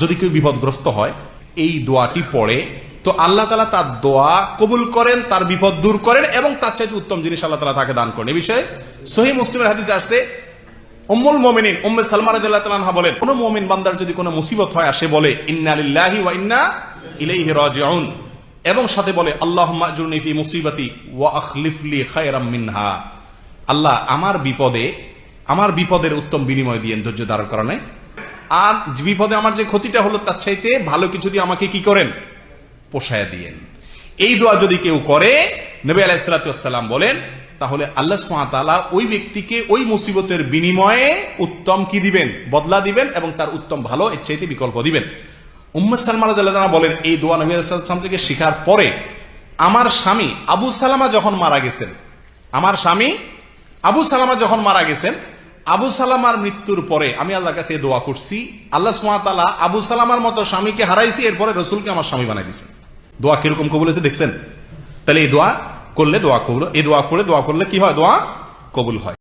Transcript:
যদি কেউ বিপদগ্রস্ত হয়, এই দোয়াটি পড়ে, তো আল্লাহ তালা তার দোয়া কবুল করেন, তার বিপদ দূর করেন এবং তার চাইতে উত্তম জিনিস আল্লাহ তালা তাকে দান করেন। এই বিষয়ে সহি মুসলিমের হাদিসে আসছে কোন বান্দার যদি কোনো মুসিবত হয়, আসে বলে ওয়া ইন্না এবং সাথে বলে মুসিবাতি মিনহা। আল্লাহ আমার বিপদে, আমার বিপদের উত্তম বিনিময় দিয়েন ধৈর্য ধারণ কারণে। আর বিপদে আমার যে ক্ষতিটা হলো, তার চাইতে ভালো কিছু দিয়ে আমাকে কি করেন? পোষায় দিয়েন। এই দোয়া যদি কেউ করে, নবী আলাইসালাম বলেন, তাহলে আল্লাহ সুমাতালা ওই ব্যক্তিকে ওই মুসিবতের বিনিময়ে উত্তম কি দিবেন? বদলা দিবেন এবং তার উত্তম ভালো, এর চাইতে বিকল্প দিবেন। উম্মদ সালমান বলেন, এই দোয়া নবী আলাইসালাম থেকে শিখার পরে আমার স্বামী আবু সালামা যখন মারা গেছেন, আমার স্বামী আবু সালামা যখন মারা গেছেন আবু সালামার মৃত্যুর পরে আমি আল্লাহর কাছে দোয়া করছি, আল্লাহ সুমাতালা আবু সালামার মতো স্বামীকে হারাইছি, এরপরে রসুলকে আমার স্বামী বানাই দিয়েছেন দোয়া কীরকম কবুল হয়েছে দেখছেন? তাহলে এই দোয়া করলে দোয়া কবুল, এই দোয়া করে দোয়া করলে কি হয়? দোয়া কবুল হয়।